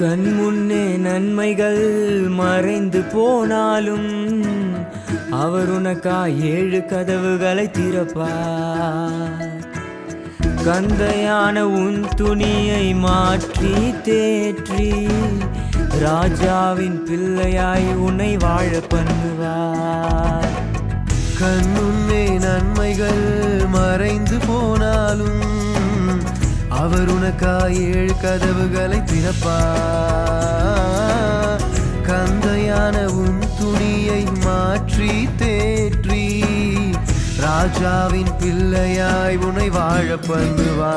கண் முன்னே நன்மைகள் மறைந்து போனாலும் அவர் உனக்கா ஏழு கதவுகளை திறப்பார். கந்தையான உன் துணியை மாற்றி தேற்றி ராஜாவின் பிள்ளையாய் உன்னை வாழ பண்ணுவார். கண்முன்னே நன்மைகள் மறைந்து போனாலும் அவர் உனக்காய் ஏழு கதவுகளை திறப்பா. கந்தையான உன் துணியை மாற்றி தேற்றி ராஜாவின் பிள்ளையாய் உனை வாழ பண்ணுவா.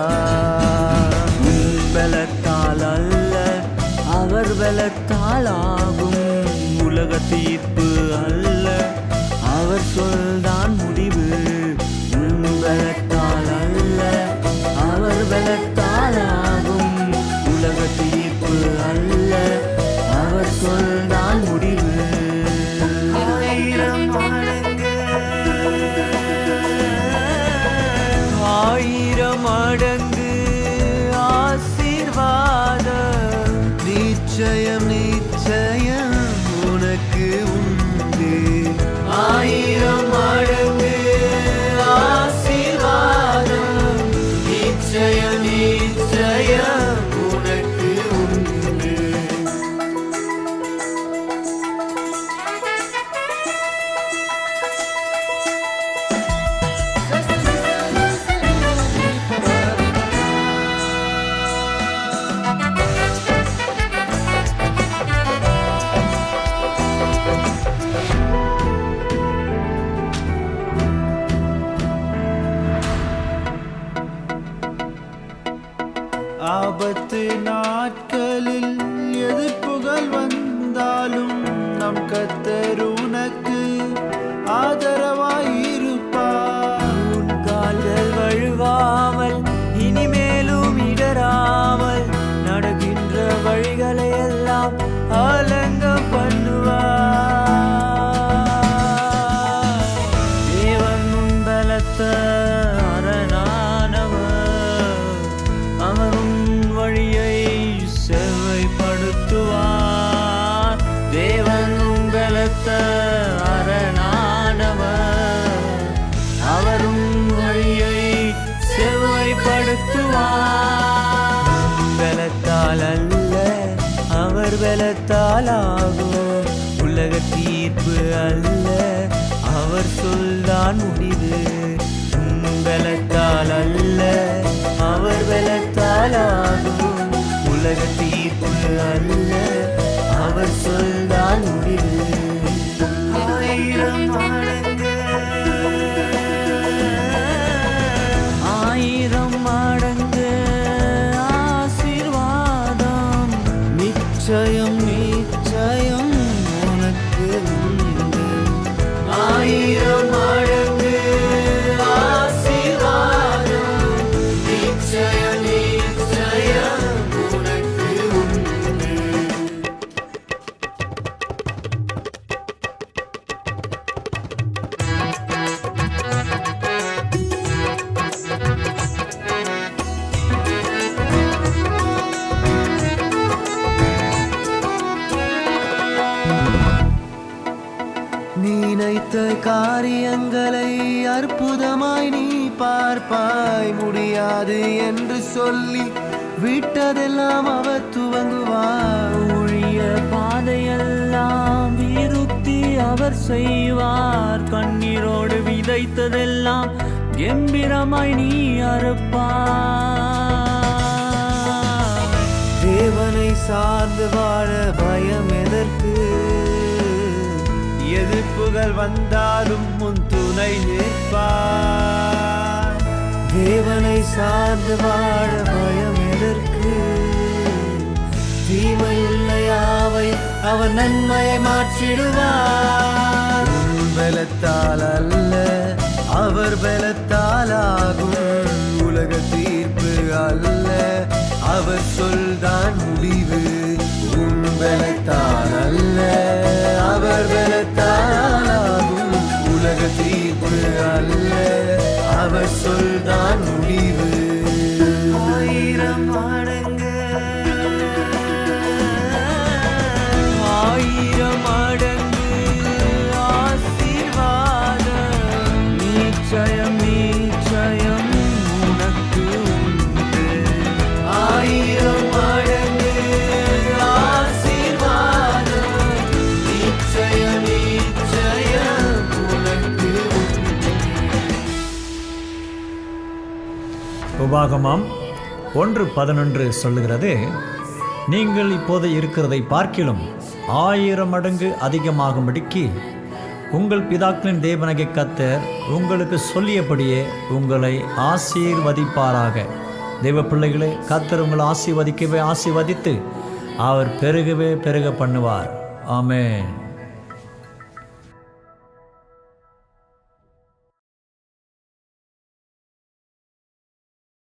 பலத்தால் அல்ல அவர் பலத்தால் ஆகும். உலக தீர்ப்பு அல்ல அவர் சொல்தான் நிச்சயம் நிச்சயம். உனக்கு ஆபத்து நாட்களில் எதிர்ப்புகள் வந்தாலும் நம் கத்தர் உனக்கு ஆதரவா செவ்வாய்ப்படுத்துவார் பலத்தால் அல்ல அவர் பலத்தால் ஆகும் உலக தீர்ப்பு அல்ல அவர் சொல்தான் முடிவு. உன் பலத்தால் அல்ல அவர் பலத்தால் ஆகும் உலக தீர்ப்பு அல்ல அவர் சொல்தான் முடிவு. ஆயிரம் மடங்கு நினைத்த காரியங்களை அற்புதமாய் நீ பார்ப்பாய். முடியாது என்று சொல்லி விட்டதெல்லாம் அவர் துவங்குவார். ஊழிய பாதையெல்லாம் விருத்தி அவர் செய்வார். கண்ணீரோடு விதைத்ததெல்லாம் கெம்பீரமாய் நீ அறுப்பார் தேவனை சார்ந்து வாழ பயம் எதற்கு? எதிர்ப்புகள் வந்தாலும் உன் துணை நிற்பார். தேவனை சார்ந்து வாழ பயம் எதற்கு? தீமை இல்லையாவை அவர் நன்மையை மாற்றிடுவார். பலத்தால் அல்ல அவர் பலத்தால் ஆகும். உலக தீர்ப்பு அல்ல அவர் சொல்தான் முடிவு. ஜயமே உபாகமாம் ஒன்று பதினொன்று சொல்லுகிறது நீங்கள் இப்போது இருக்கிறதை பார்க்கிலும் ஆயிரம் மடங்கு அதிகமாகும்படிக்கு உங்கள் பிதாக்களின் தேவனகை கத்தர் உங்களுக்கு சொல்லியபடியே உங்களை ஆசீர்வதிப்பாராக. தெய்வ பிள்ளைகளை கத்தர் உங்களை ஆசீர்வதிக்கவே ஆசீர்வதித்து அவர் பெருகவே பெருக பண்ணுவார். ஆமேன்.